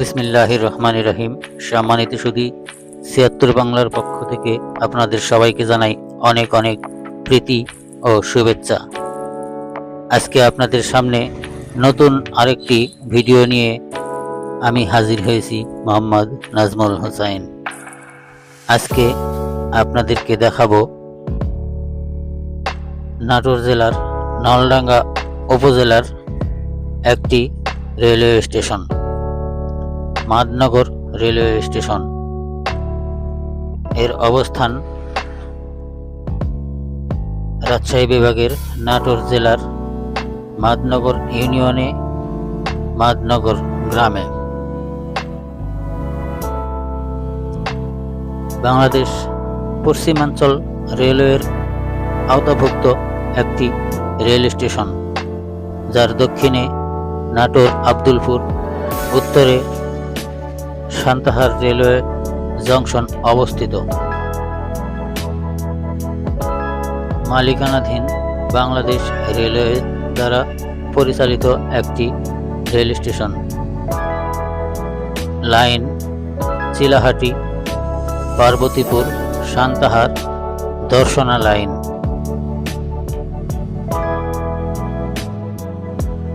বিসমিল্লাহির রহমান রহিম সম্মানিত সুদী ছিয়াত্তর বাংলার পক্ষ থেকে আপনাদের সবাইকে জানাই অনেক অনেক প্রীতি ও শুভেচ্ছা। আজকে আপনাদের সামনে নতুন আরেকটি ভিডিও নিয়ে আমি হাজির হয়েছি মোহাম্মদ নাজমুল হোসাইন। আজকে আপনাদেরকে দেখাবো নাটোর জেলার নলডাঙ্গা উপজেলার একটি railway station. Madnagar railway station. এর অবস্থান রাজশাহী বিভাগের নাটোর জেলার মাদনগর ইউনিয়নে মাদনগর গ্রামে। বাংলাদেশ পশ্চিমাঞ্চল রেলওয়ের আওতাভুক্ত একটি রেল স্টেশন, যার দক্ষিণে নাটোর, আব্দুলপুর, উত্তরে সান্তাহার রেলওয়ে জংশন অবস্থিত। মালিকানাধীন বাংলাদেশ রেলওয়ে দ্বারা পরিচালিত একটি rail station. Line, Chilahati, Parbatipur, Santahar Darshana line.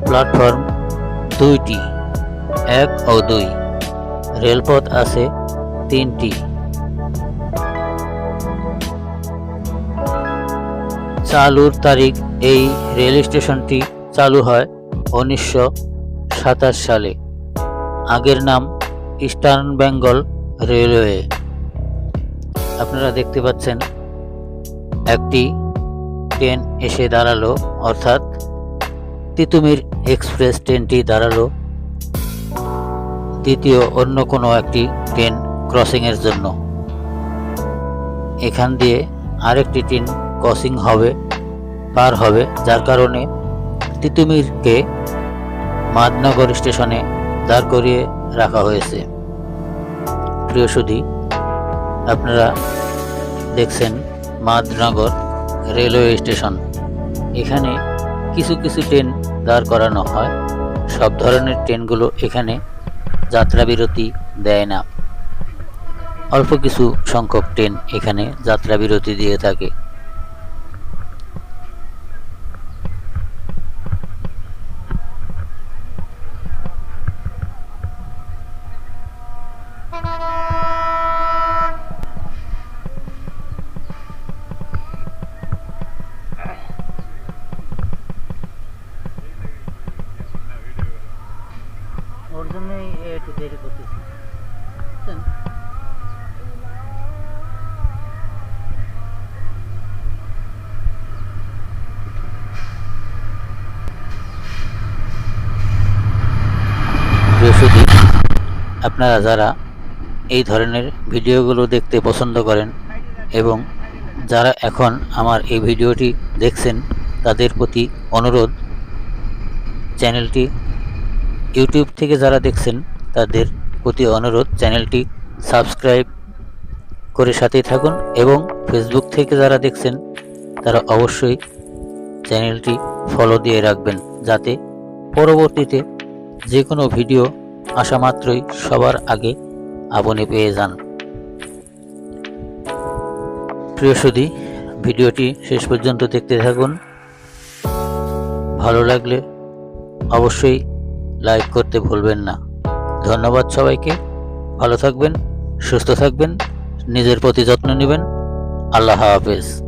Platform দুইটি, এক ও দুই। রেলপথ আছে তিনটি। চালুর তারিখ এই রেল স্টেশনটি চালু হয় উনিশশো সাতাশ সালে। আগের নাম ইস্টার্ন বেঙ্গল রেলওয়ে। আপনারা দেখতে পাচ্ছেন, একটি ট্রেন এসে দাঁড়াল, অর্থাৎ তিতুমির এক্সপ্রেস ট্রেনটি দাঁড়াল দ্বিতীয় অন্য কোনো একটি ট্রেন ক্রসিংয়ের জন্য। এখান দিয়ে আরেকটি ট্রেন ক্রসিং হবে, পার হবে, যার কারণে তিতুমিরকে মাদনগর স্টেশনে দাঁড় করিয়ে রাখা হয়েছে। প্রিয় সুধী, আপনারা দেখছেন মাদনগর রেলওয়ে স্টেশন। এখানে কিছু কিছু ট্রেন দাঁড় করানো হয়। সব ধরনের ট্রেনগুলো এখানে যাত্রা বিরতি দেয় না। অল্প কিছু সংখ্যক ট্রেন এখানে যাত্রাবিরতি দিয়ে থাকে। জন্যই একটু দেরি করতেছি। আপনারা যারা এই ধরনের ভিডিওগুলো দেখতে পছন্দ করেন এবং যারা এখন আমার এই ভিডিওটি দেখছেন, তাদের প্রতি অনুরোধ, চ্যানেলটি ইউটিউব থেকে যারা দেখছেন, তাদের প্রতি অনুরোধ, চ্যানেলটি সাবস্ক্রাইব করে সাথেই থাকুন এবং ফেসবুক থেকে যারা দেখছেন, তারা অবশ্যই চ্যানেলটি ফলো দিয়ে রাখবেন, যাতে পরবর্তীতে যে কোনো ভিডিও আসা মাত্রই সবার আগে আপনি পেয়ে যান। প্রিয় ভিডিওটি শেষ পর্যন্ত দেখতে থাকুন। ভালো লাগলে অবশ্যই লাইক করতে ভুলবেন না। ধন্যবাদ সবাইকে। ভালো থাকবেন, সুস্থ থাকবেন, নিজের প্রতি যত্ন নেবেন। আল্লাহ হাফেজ।